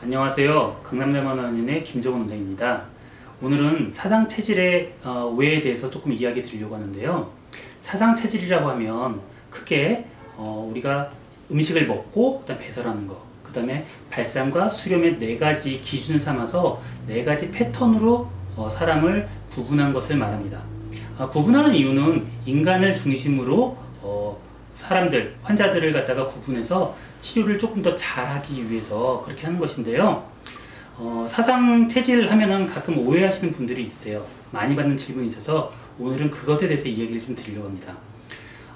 안녕하세요. 강남대만원인의 김정은 원장입니다. 오늘은 사상 체질의 어, 오해에 대해서 조금 이야기 드리려고 하는데요. 사상 체질이라고 하면 크게 어, 우리가 음식을 먹고 그다음 배설하는 거, 그다음에 발산과 수렴의 네 가지 기준을 삼아서 네 가지 패턴으로 어, 사람을 구분한 것을 말합니다. 아, 구분하는 이유는 인간을 중심으로 어, 사람들, 환자들을 갖다가 구분해서 치료를 조금 더 잘하기 위해서 그렇게 하는 것인데요. 어, 사상 체질 하면은 가끔 오해하시는 분들이 있어요. 많이 받는 질문이 있어서 오늘은 그것에 대해서 이야기를 좀 드리려고 합니다.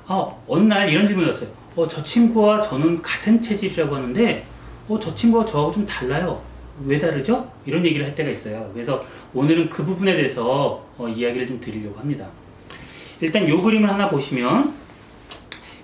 아, 어느 날 이런 질문이 왔어요. 어, 저 친구와 저는 같은 체질이라고 하는데, 어, 저 친구와 저하고 좀 달라요. 왜 다르죠? 이런 얘기를 할 때가 있어요. 그래서 오늘은 그 부분에 대해서 어, 이야기를 좀 드리려고 합니다. 일단 요 그림을 하나 보시면,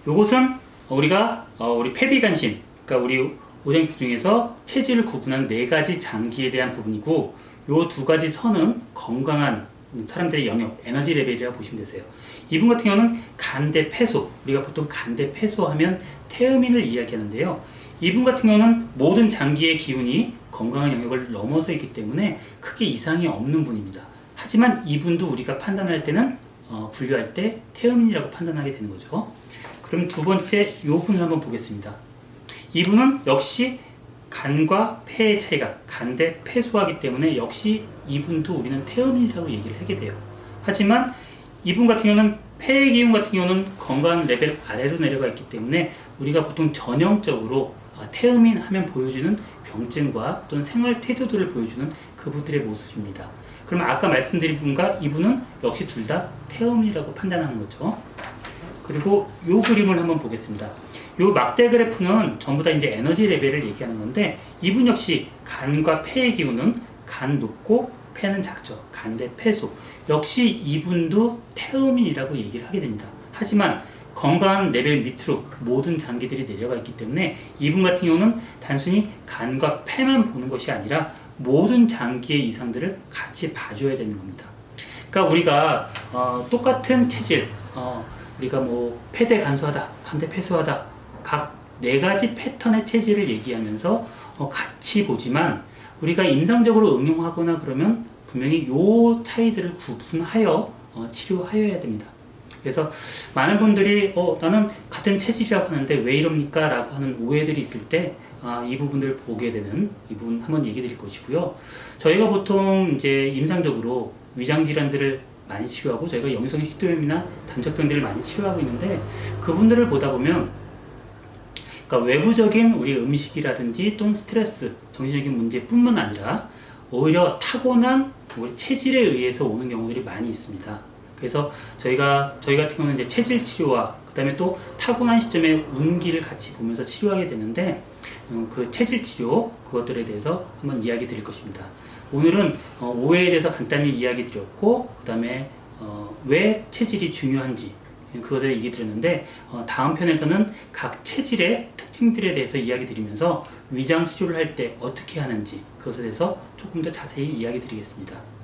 요것은 우리가 어, 우리 폐비간신, 그러니까 우리 오장육 중에서 체질을 구분한 네 가지 장기에 대한 부분이고, 요두 가지 선은 건강한 사람들의 영역, 에너지 레벨이라고 보시면 되세요. 이분 같은 경우는 간대 폐소, 우리가 보통 간대 폐소하면 태음인을 이야기하는데요. 이분 같은 경우는 모든 장기의 기운이 건강한 영역을 넘어서 있기 때문에 크게 이상이 없는 분입니다. 하지만 이분도 우리가 판단할 때는 어, 분류할 때 태음인이라고 판단하게 되는 거죠. 그럼 두 번째 요 분을 한번 보겠습니다. 이분은 역시 간과 폐의 차이가 간 대 폐소하기 때문에 역시 이분도 우리는 태음인이라고 얘기를 하게 돼요. 하지만 이분 같은 경우는 폐의 기운 같은 경우는 건강 레벨 아래로 내려가 있기 때문에 우리가 보통 전형적으로 아, 태음인 하면 보여주는 병증과 또는 생활 태도들을 보여주는 그분들의 모습입니다. 그럼 아까 말씀드린 분과 이분은 역시 둘 다 태음이라고 판단하는 거죠. 그리고 요 그림을 한번 보겠습니다. 요 막대 그래프는 전부 다 이제 에너지 레벨을 얘기하는 건데 이분 역시 간과 폐의 기운은 간 높고 폐는 작죠. 간대 폐소. 역시 이분도 태음인이라고 얘기를 하게 됩니다. 하지만 건강한 레벨 밑으로 모든 장기들이 내려가 있기 때문에 이분 같은 경우는 단순히 간과 폐만 보는 것이 아니라 모든 장기의 이상들을 같이 봐줘야 되는 겁니다. 그러니까 우리가 어, 똑같은 체질, 어, 우리가 뭐 폐대 간소하다, 간대 폐소하다, 각 네 가지 패턴의 체질을 얘기하면서 어, 같이 보지만 우리가 임상적으로 응용하거나 그러면 분명히 요 차이들을 구분하여 어, 치료하여야 됩니다. 그래서 많은 분들이 어, 나는 같은 체질이라고 하는데 왜 이럽니까? 라고 하는 오해들이 있을 때 아, 이 부분들을 보게 되는 이 부분 한번 얘기 드릴 것이고요. 저희가 보통 이제 임상적으로 위장 질환들을 많이 치료하고 저희가 영유성 식도염이나 단적병들을 많이 치료하고 있는데 그분들을 보다 보면 그러니까 외부적인 우리 음식이라든지 또는 스트레스, 정신적인 문제뿐만 아니라 오히려 타고난 우리 체질에 의해서 오는 경우들이 많이 있습니다. 그래서 저희가 저희 같은 경우는 이제 체질 치료와 그다음에 또 타고난 시점에 운기를 같이 보면서 치료하게 되는데 음, 그 체질 치료 그것들에 대해서 한번 이야기 드릴 것입니다. 오늘은 어, 오해에 대해서 간단히 이야기 드렸고 그 다음에 어, 왜 체질이 중요한지 그것에 얘기 드렸는데 어, 다음 편에서는 각 체질의 특징들에 대해서 이야기 드리면서 위장 치료를 할 때 어떻게 하는지 그것에 대해서 조금 더 자세히 이야기 드리겠습니다.